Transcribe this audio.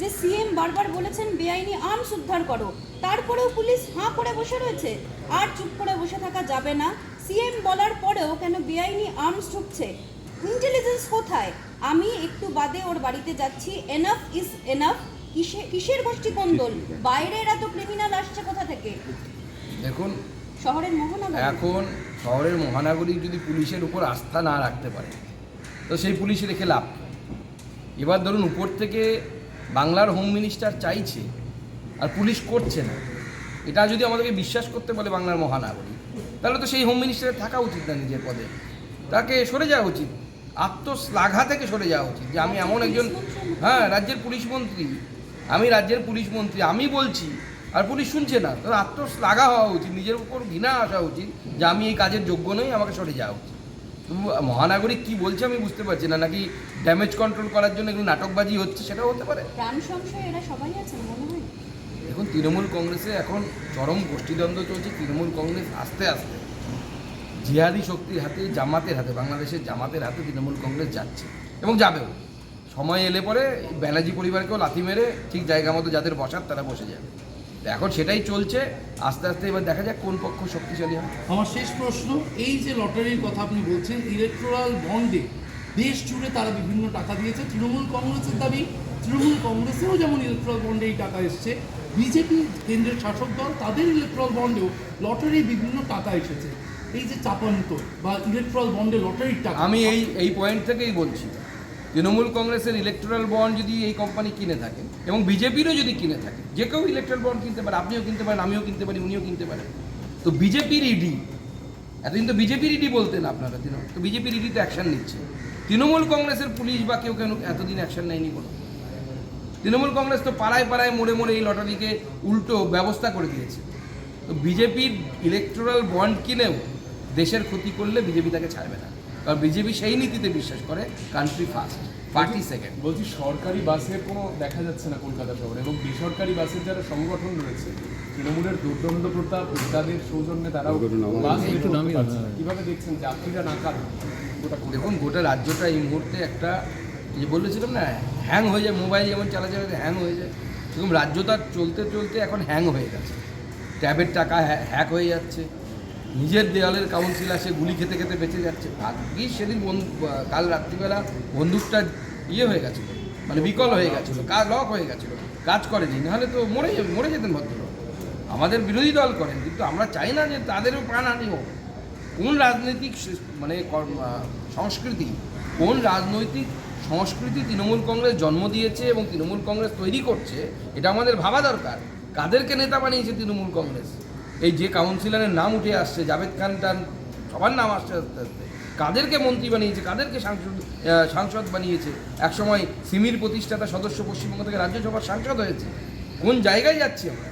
যে সিএম বারবার বলেছেন বেআইনি আর্মস উদ্ধার করো তারপরেও পুলিশ হাঁ করে বসে রয়েছে। আর চুপ করে বসে থাকা যাবে না। সিএম বলার পরেও কেন বেআইনি আর্মস ঢুকছে? ইন্টেলিজেন্স কোথায়? আমি একটু বাদে ওর বাড়িতে যাচ্ছি। এনাফ ইজ এনাফ কিসে কিসের গোষ্ঠী কোন্দল বাইরের এত ক্রিমিনাল আসছে কোথা থেকে? দেখুন শহরের মোহনা এখন শহরের মহানাগরিক যদি পুলিশের উপর আস্থা না রাখতে পারে তো সেই পুলিশ রেখে লাভ এবার ধরুন উপর থেকে বাংলার হোম মিনিস্টার চাইছে আর পুলিশ করছে না। এটা যদি আমাদেরকে বিশ্বাস করতে বলে বাংলার মহানাগরিক, তাহলে তো সেই হোম মিনিস্টারের থাকা উচিত না নিজের পদে। তাকে সরে যাওয়া উচিত। আত্মশ্লাঘা থেকে সরে যাওয়া উচিত যে আমি এমন একজন হ্যাঁ রাজ্যের পুলিশ মন্ত্রী। আমি রাজ্যের পুলিশ মন্ত্রী, আমি বলছি। আর পুলিশ শুনছে না। তাহলে আত্মশ্লাঘা হওয়া উচিত, নিজের উপর ঘৃণা আসা উচিত যে আমি এই কাজের যোগ্য নই, আমাকে সরে যাওয়া উচিত। মহানাগরিক কি বলছে আমি বুঝতে পারছি না। নাকি ড্যামেজ কন্ট্রোল করার জন্য এগুলো নাটকবাজি হচ্ছে সেটাও হতে পারে? প্রাণ সংশয় এরা সবাই আছেন মনে হয়। এখন তৃণমূল কংগ্রেসে এখন চরম গোষ্ঠীদ্বন্দ্ব চলছে তৃণমূল কংগ্রেস আস্তে আস্তে। জিহাদি শক্তির হাতে জামাতের হাতে বাংলাদেশের জামাতের হাতে তৃণমূল কংগ্রেস যাচ্ছে এবং যাবেও। সময় এলে পরে ব্যানার্জি পরিবারকেও লাথি মেরে ঠিক জায়গা মতো যাদের বসার তারা বসে যাবে। এখন সেটাই চলছে। আস্তে আস্তে এবার দেখা যাক কোন পক্ষ শক্তিশালী হয়। আমার শেষ প্রশ্ন এই যে লটারির কথা আপনি বলছেন ইলেকট্রাল বন্ডে দেশ জুড়ে তারা বিভিন্ন টাকা দিয়েছে। তৃণমূল কংগ্রেসের দাবি তৃণমূল কংগ্রেসেও যেমন ইলেকট্রাল বন্ডে এই টাকা এসছে বিজেপি কেন্দ্রের শাসক দল তাদের ইলেকট্রাল বন্ডেও লটারির বিভিন্ন টাকা এসেছে। এই যে চাপান্ত বা ইলেকট্রাল বন্ডে লটারির টাকা। আমি এই এই পয়েন্ট থেকেই বলছি। তৃণমূল কংগ্রেসের ইলেকট্রাল বন্ড যদি এই কোম্পানি কিনে থাকে এবং বিজেপিরও যদি কিনে থাকে, যে কেউ ইলেকট্রাল বন্ড কিনতে পারে, আপনিও কিনতে পারেন, আমিও কিনতে পারি, উনিও কিনতে পারেন। তো বিজেপির ইডি এতদিন তো বিজেপির ইডি বলতেন আপনারা তৃণমূল তো বিজেপির ইডি তো অ্যাকশন নিচ্ছে। তৃণমূল কংগ্রেসের পুলিশ বা কেউ কেন এতদিন অ্যাকশন নেয়নি কোনো? তৃণমূল কংগ্রেস তো পাড়ায় পাড়ায় মোড়ে মোড়ে এই লটারিকে উল্টো ব্যবস্থা করে দিয়েছে। তো বিজেপির ইলেকট্রাল বন্ড কিনেও দেশের ক্ষতি করলে বিজেপি তাকে ছাড়বে না। কারণ বিজেপি সেই নীতিতে বিশ্বাস করে কান্ট্রি ফার্স্ট পার্টি সেকেন্ড বলছি সরকারি বাসের কোনো দেখা যাচ্ছে না কলকাতা শহরে এবং বেসরকারি বাসের যারা সংগঠন রয়েছে তৃণমূলের দুর্দণ্ড প্রতাপ তাদের সৌজন্যে তারাও বাস কীভাবে দেখছেন যাত্রীরা গোটা কলকাতা? দেখুন গোটা রাজ্যটা এই মুহূর্তে একটা যে বলেছিলাম না হ্যাং হয়ে যায় মোবাইল যেমন চালা চালাতে হ্যাং হয়ে যায়। সেরকম রাজ্যটা চলতে চলতে এখন হ্যাং হয়ে গেছে। ট্যাবের টাকা হ্যাক হয়ে যাচ্ছে। নিজের দেওয়ালের কাউন্সিল আসে গুলি খেতে খেতে বেঁচে যাচ্ছে। ভাগ্যিস সেদিন কাল রাত্রিবেলা বন্দুকটা ইয়ে হয়ে গেছিল মানে বিকল হয়ে গেছিল কাজ লক হয়ে গেছিল। কাজ করেনি, নাহলে তো মরে মরে যেতেন ভদ্রলোক। আমাদের বিরোধী দল করেন, কিন্তু আমরা চাই না যে তাদেরও প্রাণ প্রাণহানি হোক। কোন রাজনৈতিক মানে সংস্কৃতি, কোন রাজনৈতিক সংস্কৃতি তৃণমূল কংগ্রেস জন্ম দিয়েছে এবং তৃণমূল কংগ্রেস তৈরি করছে, এটা আমাদের ভাবা দরকার। কাদেরকে নেতা বানিয়েছে তৃণমূল কংগ্রেস? এই যে কাউন্সিলরের নাম উঠে আসছে, জাভেদ খান টান সবার নাম আসছে আস্তে আস্তে। কাদেরকে মন্ত্রী বানিয়েছে, কাদেরকে সাংসদ সাংসদ বানিয়েছে? একসময় সিমির প্রতিষ্ঠাতা সদস্য পশ্চিমবঙ্গ থেকে রাজ্যসভার সাংসদ হয়েছে। কোন জায়গায় যাচ্ছি আমরা?